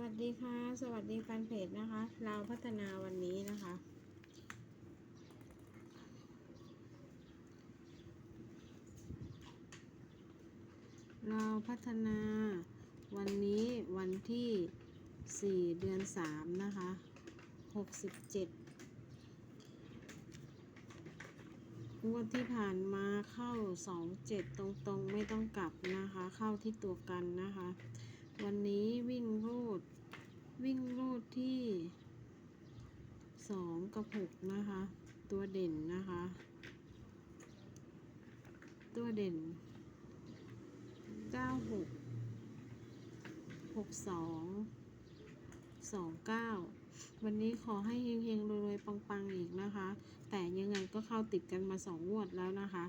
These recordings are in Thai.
วัสดีค่ะ สวัสดีแฟนเพจนะคะ เราพัฒนาวันนี้นะคะ เราพัฒนาวันนี้วันที่ 4 เดือน 3 นะคะ 67งวดที่ผ่านมาเข้า 27 ตรงๆ ไม่ต้องกลับนะคะ เข้าที่ตัวกันนะคะ วันนี้วิ่งรูด วิ่งรูดที่2กับ6นะคะ ตัวเด่นนะคะ ตัวเด่น96 62 29วันนี้ขอให้เฮงๆรวยๆปังๆอีกนะคะ แต่ยังไงก็เข้าติดกันมาสองงวดแล้วนะคะ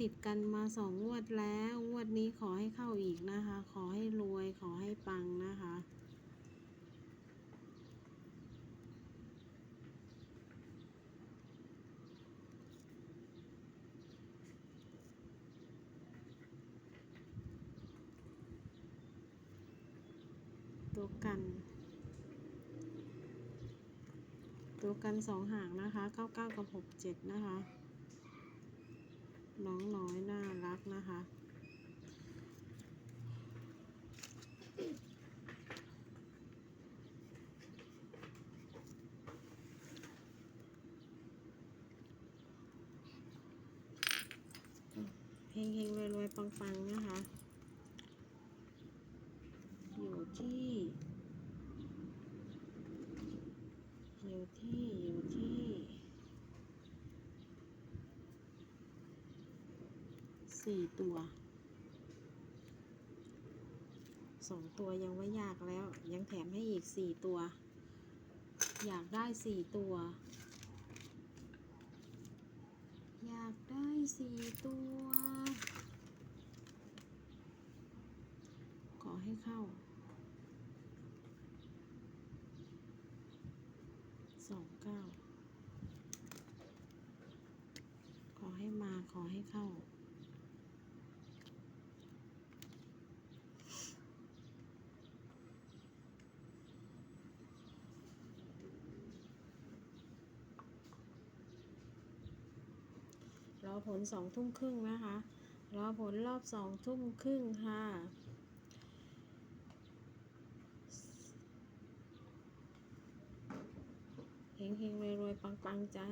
ติดกันมาสองงวดแล้ว งวดนี้ขอให้เข้าอีกนะคะ ขอให้รวย ขอให้ปังนะคะ ตัวกัน ตัวกันสองหางนะคะเก้าเก้ากับหกเจ็ดนะคะ น้องน้อยน่ารักนะคะ เฮงเฮงรวยรวยปังปังนะคะ อยู่ที่ อยู่ที่ อยู่ที่ สี่ตัวสองตัวยังไม่ยากแล้ว ยังแถมให้อีกสี่ตัว อยากได้สี่ตัว อยากได้สี่ตัว ขอให้เข้าสองเก้าขอให้มาขอให้เข้า รอ ผลสองทุ่มครึ่งนะคะ รอผลรอบสองทุ่มครึ่งค่ะเฮงเฮงรวยรวยปังปังจ้า